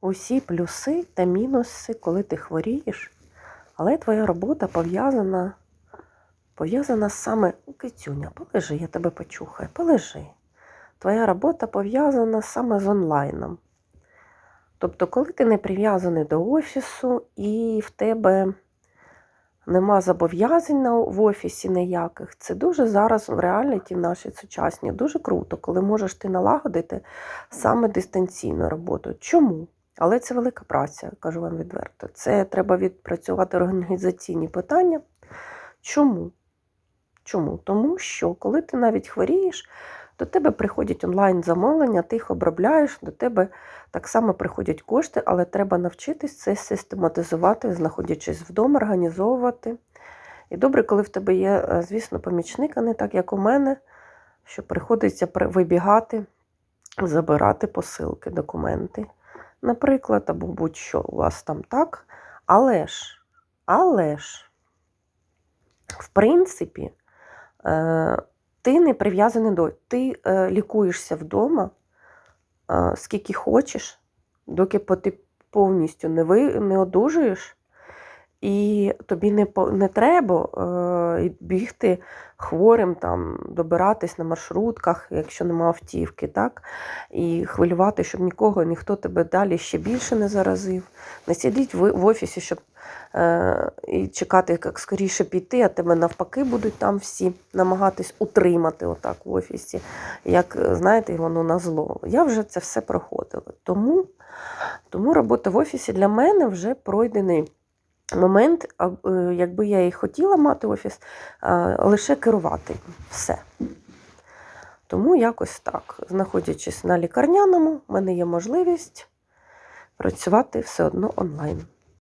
усі плюси та мінуси, коли ти хворієш, але твоя робота пов'язана, пов'язана саме Китюня, полежи, я тебе почухаю, полежи. Твоя робота пов'язана саме з онлайном. Тобто, коли ти не прив'язаний до офісу і в тебе нема зобов'язань в офісі ніяких, це дуже зараз в реаліті в нашій сучасній дуже круто, коли можеш ти налагодити саме дистанційну роботу. Чому? Але це велика праця, кажу вам відверто. Це треба відпрацювати організаційні питання. Чому? Чому? Тому що коли ти навіть хворієш, до тебе приходять онлайн-замовлення, ти їх обробляєш, до тебе так само приходять кошти, але треба навчитись це систематизувати, знаходячись вдома, організовувати. І добре, коли в тебе є, е, звісно, помічник, а не так, як у мене, що приходиться вибігати, забирати посилки, документи. Наприклад, або будь-що у вас там так. Але ж, але ж, в принципі, е, ти не прив'язаний до. Ти е, лікуєшся вдома, е, скільки хочеш, доки ти повністю не, ви, не одужуєш, і тобі не, не треба е, бігти хворим, там, добиратись на маршрутках, якщо нема автівки, так? і хвилювати, щоб нікого, ніхто тебе далі ще більше не заразив. Не сидіть в, в офісі, щоб е, і чекати, як скоріше піти, а тебе навпаки будуть там всі намагатись утримати отак в офісі, як знаєте, воно на зло. Я вже це все проходила. Тому, тому робота в офісі для мене вже пройдений. Момент, е, якби я і хотіла мати офіс, лише керувати все. Тому якось так. Знаходячись на лікарняному, в мене є можливість працювати все одно онлайн.